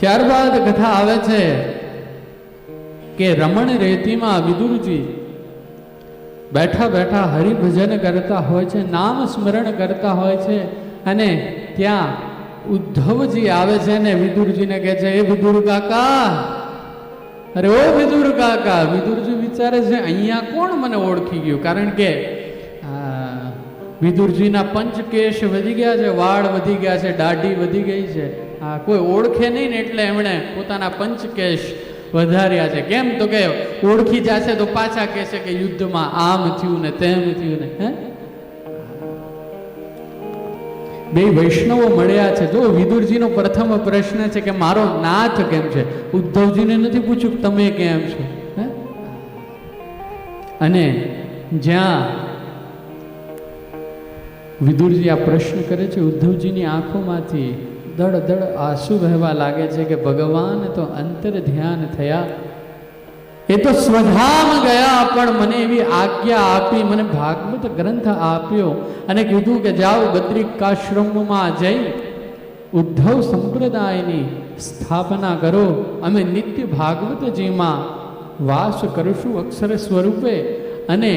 ત્યારબાદ કથા આવે છે કે રમણ રેતીમાં વિદુરજી બેઠા બેઠા હરિભજન કરતા હોય છે, નામ સ્મરણ કરતા હોય છે અને ત્યાં ઉદ્ધવજી આવે છે ને વિદુરજીને કહે છે, એ વિદુર કાકા, અરે ઓ વિદુર કાકા, વિદુરજી વિચારે છે, અહીંયા કોણ મને ઓળખી ગયું? કારણ કે વિદુરજીના પંચકેશ વધી ગયા છે, વાળ વધી ગયા છે, દાઢી વધી ગઈ છે. આ કોઈ ઓળખે નહીં ને એટલે એમણે પોતાના પંચકેશ વધાર્યા છે. કેમ તો કે ઓળખી જશે તો પાછા કહેશે કે યુદ્ધમાં આમ થયું ને તેમ થયું ને, હે? બે વૈષ્ણવો મળ્યા છે. જો વિદુરજીનો પ્રથમ પ્રશ્ન છે કે મારો નાથ કેમ છે? ઉદ્ધવજીને નથી પૂછ્યું તમે કેમ છો, હે? અને જ્યાં વિદુરજી આ પ્રશ્ન કરે છે, ઉદ્ધવજીની આંખોમાંથી દડ દડ આંસુ વહેવા લાગે છે કે ભગવાન તો અંતર ધ્યાન થયા. એ તો સ્વધામ ગયા, પણ મને એવી આજ્ઞા આપી, મને ભાગવત ગ્રંથ આપ્યો અને કીધું કે જાઓ બદ્રિકાશ્રમમાં જઈ ઉદ્ધવ સંપ્રદાયની સ્થાપના કરો. અમે નિત્ય ભાગવતજીમાં વાસ કરશું અક્ષર સ્વરૂપે અને